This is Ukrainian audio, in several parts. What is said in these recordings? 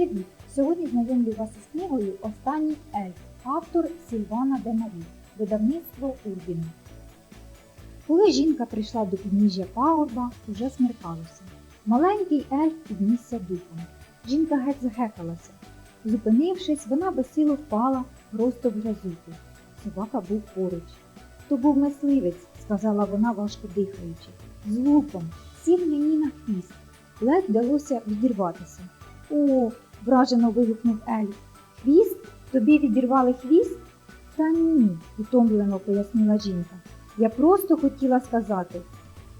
Привіт! Сьогодні знайомлю вас із книгою Останній ельф, автор Сільвана Демарі, видавництво Урбіна. Коли жінка прийшла до підніжжя пагорба, уже смеркалося. Маленький ельф піднісся духом. Жінка геть загекалася. Зупинившись, вона безсило впала просто в грязюку. Собака був поруч. То був мисливець, сказала вона, важко дихаючи. З луком, сів мені на хвіст. Ледь вдалося відірватися. О, вражено вигукнув Ельф. Хвіст? Тобі відірвали хвіст? Та ні, утомлено пояснила жінка. Я просто хотіла сказати,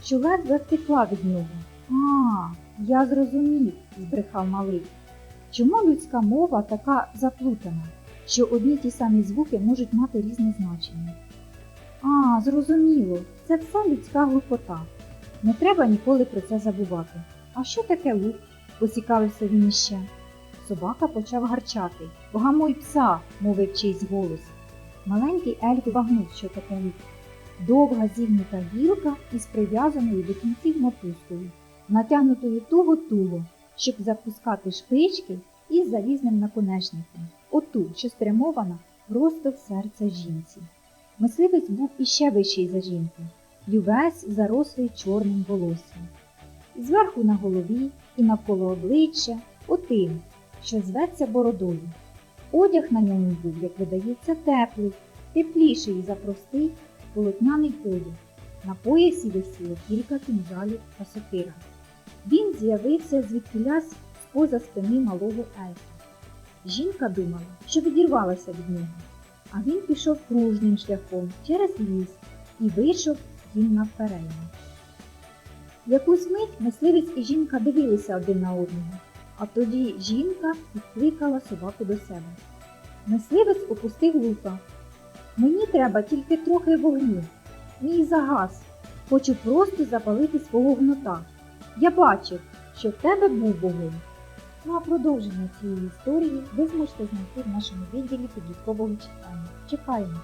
що ледве втекла від нього. А, я зрозумів, збрехав малий. Чому людська мова така заплутана, що одні ті самі звуки можуть мати різне значення? А, зрозуміло, це все людська глупота. Не треба ніколи про це забувати. А що таке лук? поцікавився він іще. Собака почав гарчати. Погамуй пса, мовив чийсь голос. Маленький ельф вагнув, що таке лук. Довга зігнута гілка із прив'язаною до кінців мотузкою, натягнутою туго туго, щоб запускати шпички із залізним наконечником, оту, що спрямована просто в серце жінці. Мисливець був іще вищий за жінку, й увесь зарослий чорним волоссям. Зверху на голові і навколо обличчя отим, що зветься бородою. Одяг на ньому був, як видається, теплий, тепліший за простий полотняний одяг. На поясі висіло кілька кінжалів та сокира. Він з'явився звідкілясь з-поза спини малого ельфа. Жінка думала, що відірвалася від нього, а він пішов кружним шляхом через ліс і вийшов їм навперейми. Якусь мить мисливець і жінка дивилися один на одного, а тоді жінка підкликала собаку до себе. Мисливець опустив лука. Мені треба тільки трохи вогню. Мій загас. Хочу просто запалити свого гнота. Я бачив, що в тебе був вогонь. Ну а продовження цієї історії ви зможете знайти в нашому відділі підліткового читання. Чекаємо!